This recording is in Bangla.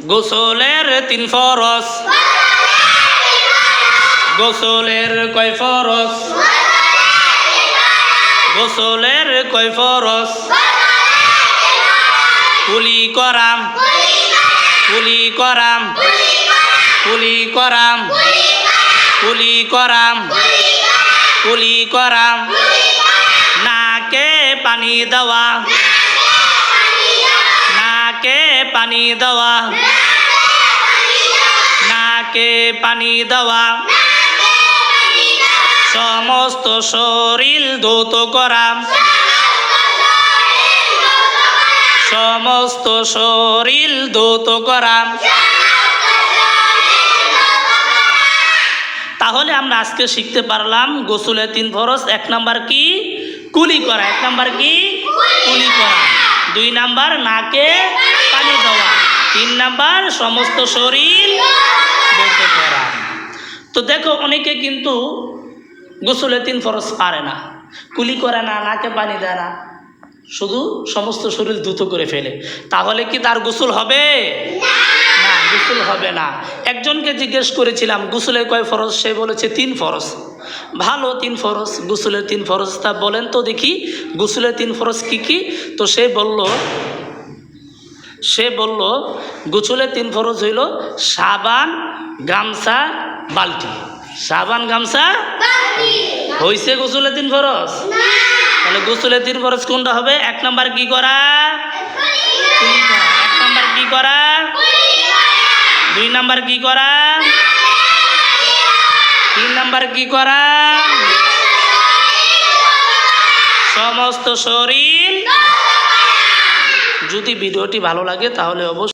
গোসলের তিন ফরস। গোসলের কয় ফরস? গোসলের কয় ফরস? কুলি করাম। কুলি করাম। কুলি করাম। কুলি করাম। কুলি করাম। নাকে পানি দেওয়া। পানি দেওয়া। নাকে পানি দেওয়া। সমস্ত শরীর ধৌত করা। সমস্ত শরীর ধৌত করা। তাহলে আমরা আজকে শিখতে পারলাম গোসলের তিন ফরস এক নাম্বার কি? কুলি করা, এক নাম্বার কি? দুই নাম্বার নাকে পানি দেওয়া। তিন নাম্বার সমস্ত শরীর ধৌত করা তো দেখো, অনেকে কিন্তু গোসলে তিন ফরজ পারে না, কুলি করে না, নাকে পানি দেয় না, শুধু সমস্ত শরীর দ্রুত করে ফেলে। তাহলে কি তার গোসল হবে? না, গোসল হবে না। একজনকে জিজ্ঞেস করেছিলাম গোসলে কয় ফরজ? সে বলেছে, তিন ফরজ। ভালো তিন ফরজ গোসলের তিন ফরজ তা বলেন তো দেখি গোসলের তিন ফরজ কি কি? তো সে বলল সে বলল গোসলের তিন ফরজ হইল সাবান গামছা বালতি। সাবান গামছা হইছে গোসলের তিন ফরজ? তাহলে গোসলের তিন ফরজ কোনটা হবে? এক নাম্বার কি করা। এক নাম্বার কি করা? দুই নাম্বার কি করা? তিন নাম্বার কি করা? সমস্ত শরীর। যদি ভিডিওটি ভালো লাগে তাহলে অবশ্যই